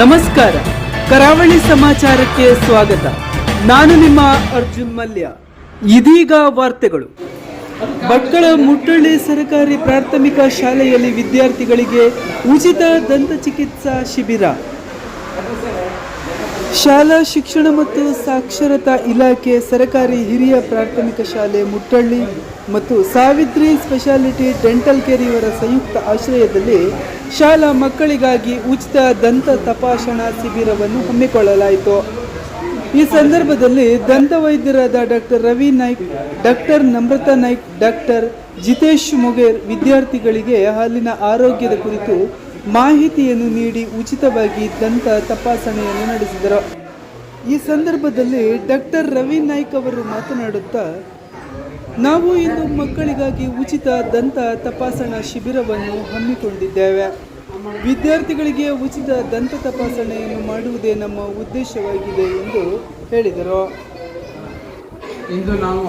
ನಮಸ್ಕಾರ. ಕರಾವಳಿ ಸಮಾಚಾರಕ್ಕೆ ಸ್ವಾಗತ. ನಾನು ನಿಮ್ಮ ಅರ್ಜುನ್ ಮಲ್ಯ. ಇದೀಗ ವಾರ್ತೆಗಳು. ಭಟ್ಕಳ ಮುಟ್ಟಳ್ಳಿ ಸರ್ಕಾರಿ ಪ್ರಾಥಮಿಕ ಶಾಲೆಯಲ್ಲಿ ವಿದ್ಯಾರ್ಥಿಗಳಿಗೆ ಉಚಿತ ದಂತ ಚಿಕಿತ್ಸಾ ಶಿಬಿರ. ಶಾಲಾ ಶಿಕ್ಷಣ ಮತ್ತು ಸಾಕ್ಷರತಾ ಇಲಾಖೆ, ಸರಕಾರಿ ಹಿರಿಯ ಪ್ರಾಥಮಿಕ ಶಾಲೆ ಮುಟ್ಟಳ್ಳಿ ಮತ್ತು ಸಾವಿತ್ರಿ ಸ್ಪೆಷಾಲಿಟಿ ಡೆಂಟಲ್ ಕೇರ್ ಇವರ ಸಂಯುಕ್ತ ಆಶ್ರಯದಲ್ಲಿ ಶಾಲಾ ಮಕ್ಕಳಿಗಾಗಿ ಉಚಿತ ದಂತ ತಪಾಸಣಾ ಶಿಬಿರವನ್ನು ಹಮ್ಮಿಕೊಳ್ಳಲಾಯಿತು. ಈ ಸಂದರ್ಭದಲ್ಲಿ ದಂತ ವೈದ್ಯರಾದ doctor Ravi Naik, doctor Namrata Naik, doctor Jitesh Moger ವಿದ್ಯಾರ್ಥಿಗಳಿಗೆ ಹಾಲಿನ ಆರೋಗ್ಯದ ಕುರಿತು ಮಾಹಿತಿಯನ್ನು ನೀಡಿ ಉಚಿತವಾಗಿ ದಂತ ತಪಾಸಣೆಯನ್ನು ನಡೆಸಿದರು. ಈ ಸಂದರ್ಭದಲ್ಲಿ ಡಾಕ್ಟರ್ ರವಿ ನಾಯ್ಕ ಅವರು ಮಾತನಾಡುತ್ತಾ, ನಾವು ಇಂದು ಮಕ್ಕಳಿಗಾಗಿ ಉಚಿತ ದಂತ ತಪಾಸಣಾ ಶಿಬಿರವನ್ನು ಹಮ್ಮಿಕೊಂಡಿದ್ದೇವೆ. ವಿದ್ಯಾರ್ಥಿಗಳಿಗೆ ಉಚಿತ ದಂತ ತಪಾಸಣೆಯನ್ನು ಮಾಡುವುದೇ ನಮ್ಮ ಉದ್ದೇಶವಾಗಿದೆ ಎಂದು ಹೇಳಿದರು. ಇಂದು ನಾವು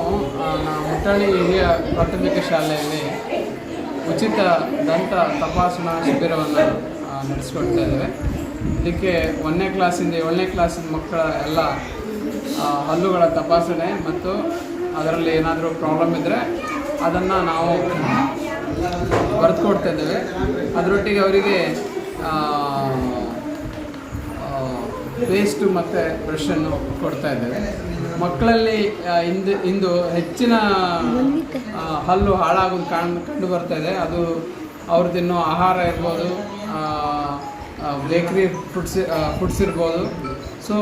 ಮುಟ್ಟಾಣಿ ಹಿರಿಯ ಪ್ರಾಥಮಿಕ ಶಾಲೆಯಲ್ಲಿ ಉಚಿತ ದಂತ ತಪಾಸಣಾ ಶಿಬಿರವನ್ನು ನಡೆಸ್ಕೊಳ್ತಾ ಇದ್ದೇವೆ. ಇದಕ್ಕೆ ಒಂದನೇ ಕ್ಲಾಸಿಂದ ಏಳನೇ ಕ್ಲಾಸಿನ ಮಕ್ಕಳ ಎಲ್ಲ ಹಲ್ಲುಗಳ ತಪಾಸಣೆ ಮತ್ತು ಅದರಲ್ಲಿ ಏನಾದರೂ ಪ್ರಾಬ್ಲಮ್ ಇದ್ದರೆ ಅದನ್ನು ನಾವು ಬರೆದುಕೊಡ್ತಾ ಇದ್ದೇವೆ. ಅದರೊಟ್ಟಿಗೆ ಅವರಿಗೆ ಪೇಸ್ಟು ಮತ್ತು ಬ್ರಷನ್ನು ಕೊಡ್ತಾ ಇದ್ದೇವೆ. ಮಕ್ಕಳಲ್ಲಿ ಇಂದು ಇಂದು ಹೆಚ್ಚಿನ ಹಲ್ಲು ಹಾಳಾಗೋದು ಕಾಣ್ ಕಂಡು ಬರ್ತಾ ಇದೆ. ಅದು ಅವ್ರು ತಿನ್ನೋ ಆಹಾರ ಇರ್ಬೋದು ಬೇಕ್ರಿ ಫುಡ್ಸ್ ಫುಡ್ಸ್ ಇರ್ಬೋದು. ಸೊ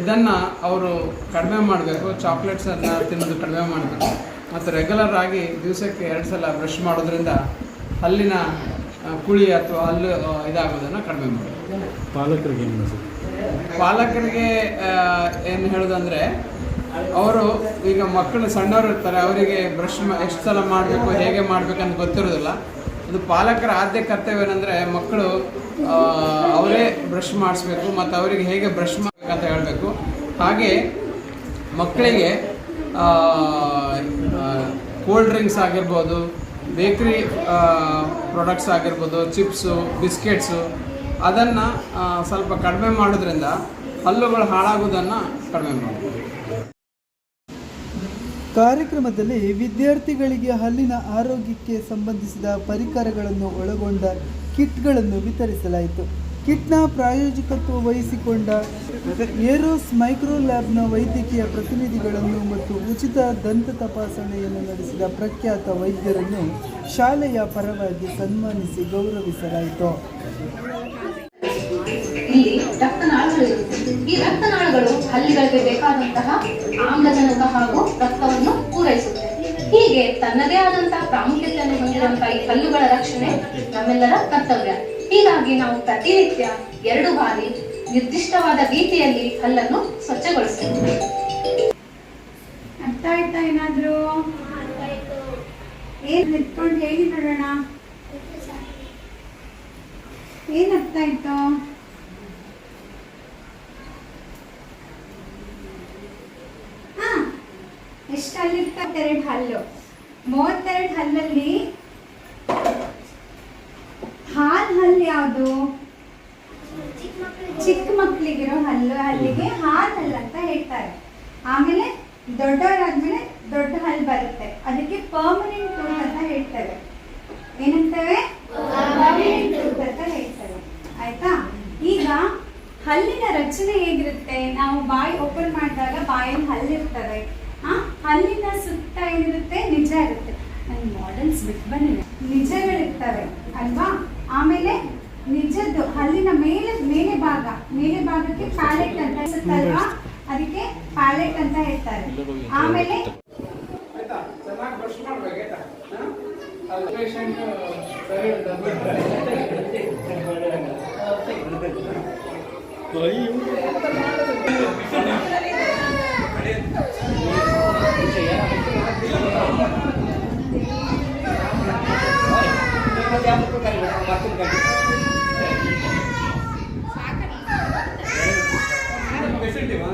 ಇದನ್ನು ಅವರು ಕಡಿಮೆ ಮಾಡಬೇಕು. ಚಾಕ್ಲೇಟ್ಸನ್ನು ತಿನ್ನೋದು ಕಡಿಮೆ ಮಾಡಬೇಕು. ಮತ್ತು ರೆಗ್ಯುಲರ್ ಆಗಿ ದಿವಸಕ್ಕೆ ಎರಡು ಸಲ ಬ್ರಷ್ ಮಾಡೋದ್ರಿಂದ ಹಲ್ಲಿನ ಕುಳಿ ಅಥವಾ ಹಲ್ಲು ಇದಾಗೋದನ್ನು ಕಡಿಮೆ ಮಾಡಬೇಕು. ಪಾಲಕರಿಗೆ ಪಾಲಕರಿಗೆ ಏನು ಹೇಳೋದಂದ್ರೆ, ಅವರು ಈಗ ಮಕ್ಕಳು ಸಣ್ಣವರು ಇರ್ತಾರೆ, ಅವರಿಗೆ ಬ್ರಷ್ ಎಷ್ಟು ಸಲ ಮಾಡಬೇಕು, ಹೇಗೆ ಮಾಡಬೇಕಂತ ಗೊತ್ತಿರೋದಿಲ್ಲ. ಅದು ಪಾಲಕರ ಆದ್ಯ ಕರ್ತವ್ಯ ಏನಂದರೆ ಮಕ್ಕಳು ಅವರೇ ಬ್ರಷ್ ಮಾಡಿಸ್ಬೇಕು, ಮತ್ತು ಅವರಿಗೆ ಹೇಗೆ ಬ್ರಷ್ ಮಾಡಬೇಕಂತ ಹೇಳಬೇಕು. ಹಾಗೆ ಮಕ್ಕಳಿಗೆ ಕೋಲ್ಡ್ ಡ್ರಿಂಕ್ಸ್ ಆಗಿರ್ಬೋದು ಬೇಕ್ರಿ ಪ್ರಾಡಕ್ಟ್ಸ್ ಆಗಿರ್ಬೋದು ಚಿಪ್ಸು ಬಿಸ್ಕೆಟ್ಸು ಅದನ್ನು ಸ್ವಲ್ಪ ಕಡಿಮೆ ಮಾಡೋದ್ರಿಂದ ಹಲ್ಲುಗಳು ಹಾಳಾಗೋದನ್ನು ಕಡಿಮೆ ಮಾಡಬಹುದು ಕಾರ್ಯಕ್ರಮದಲ್ಲಿ ವಿದ್ಯಾರ್ಥಿಗಳಿಗೆ ಹಲ್ಲಿನ ಆರೋಗ್ಯಕ್ಕೆ ಸಂಬಂಧಿಸಿದ ಪರಿಕರಗಳನ್ನು ಒಳಗೊಂಡ ಕಿಟ್ಗಳನ್ನು ವಿತರಿಸಲಾಯಿತು. ಕಿಟ್ನ ಪ್ರಾಯೋಜಕತ್ವ ವಹಿಸಿಕೊಂಡ ಏರೋಸ್ ಮೈಕ್ರೋ ಲ್ಯಾಬ್ನ ವೈದ್ಯಕೀಯ ಪ್ರತಿನಿಧಿಗಳನ್ನು ಮತ್ತು ಉಚಿತ ದಂತ ತಪಾಸಣೆಯನ್ನು ನಡೆಸಿದ ಪ್ರಖ್ಯಾತ ವೈದ್ಯರನ್ನು ಶಾಲೆಯ ಪರವಾಗಿ ಸನ್ಮಾನಿಸಿ ಗೌರವಿಸಲಾಯಿತು. ಈ ರಕ್ತನಾಳಗಳು ಹಲ್ಲಿಗಳಿಗೆ ಬೇಕಾದಂತಹ ಆಮ್ಲಜನಕ ಹಾಗೂ ರಕ್ತವನ್ನು ಪೂರೈಸುತ್ತೆ. ಹೀಗೆ ತನ್ನದೇ ಆದಂತಹ ಪ್ರಾಮುಖ್ಯತೆಯನ್ನು ಹೊಂದಿರುವಂತಹ ಈ ಹಲ್ಲುಗಳ ರಕ್ಷಣೆ ನಮ್ಮೆಲ್ಲರ ಕರ್ತವ್ಯ. ಹೀಗಾಗಿ ನಾವು ಪ್ರತಿನಿತ್ಯ ಎರಡು ಬಾರಿ ನಿರ್ದಿಷ್ಟವಾದ ರೀತಿಯಲ್ಲಿ ಹಲ್ಲನ್ನು ಸ್ವಚ್ಛಗೊಳಿಸ್ತೇವೆ ಅರ್ಥ ಆಯ್ತಾ ಏನಾದ್ರು? ಏನ್ ನಿಂತ್ಕೊಂಡು ಹೇಳಿ ನೋಡೋಣ ಏನ್ ಅರ್ಥ ಆಯ್ತು? ಎಷ್ಟು ಹಲ್ಲಿರ್ತವೆರಡು ಹಲ್ಲು. ಮೂವತ್ತೆರಡು ಹಲ್ಲಲ್ಲಿ ಹಾಲ್ ಹಲ್ಲು ಯಾವುದು? ಚಿಕ್ಕ ಮಕ್ಕಳಿಗಿರೋ ಹಲ್ಲು. ಹಲ್ಲಿಗೆ ಹಾಲ್ ಹಲ್ಲು ಅಂತ ಹೇಳ್ತಾರೆ. ಆಮೇಲೆ ದೊಡ್ಡವರಾದ್ಮೇಲೆ ದೊಡ್ಡ ಹಲ್ಲು ಬರುತ್ತೆ. ಅದಕ್ಕೆ ಪರ್ಮನೆಂಟ್ ಟೂತ್ ಅಂತ ಹೇಳ್ತಾರೆ. ಏನಂತೇವೆ? ಪರ್ಮನೆಂಟ್ ಅಂತ ಹೇಳ್ತಾರೆ. ಆಯ್ತಾ? ಈಗ ಹಲ್ಲಿನ ರಚನೆ ಹೇಗಿರುತ್ತೆ? ನಾವು ಬಾಯಿ ಓಪನ್ ಮಾಡಿದಾಗ ಬಾಯಲ್ಲಿ ಹಲ್ಲಿರ್ತವೆ ಆ ಹಲ್ಲಿನ ಸುತ್ತ ಏನಿರುತ್ತೆ? ನಿಜ ಇರುತ್ತೆ. ನನ್ನ ಮಾಡೆಲ್ಸ್ ಬಿಟ್ಟು ಬಂದಿದೆ. ನಿಜಗಳಿರ್ತವೆ ಅಲ್ವಾ? ಆಮೇಲೆ ನಿಜದ್ದು ಅಲ್ಲಿನ ಮೇಲೆ ಮೇಲೆ ಭಾಗ ಮೇಲೆ ಭಾಗಕ್ಕೆ ಪ್ಯಾಲೆಟ್ ಅಂತ ಅಲ್ವಾ ಅದಕ್ಕೆ ಪ್ಯಾಲೆಟ್ ಅಂತ ಹೇಳ್ತಾರೆ. ಆಮೇಲೆ ಆಯ್ತಾ? పక్కన కట్టి పెట్టింటివా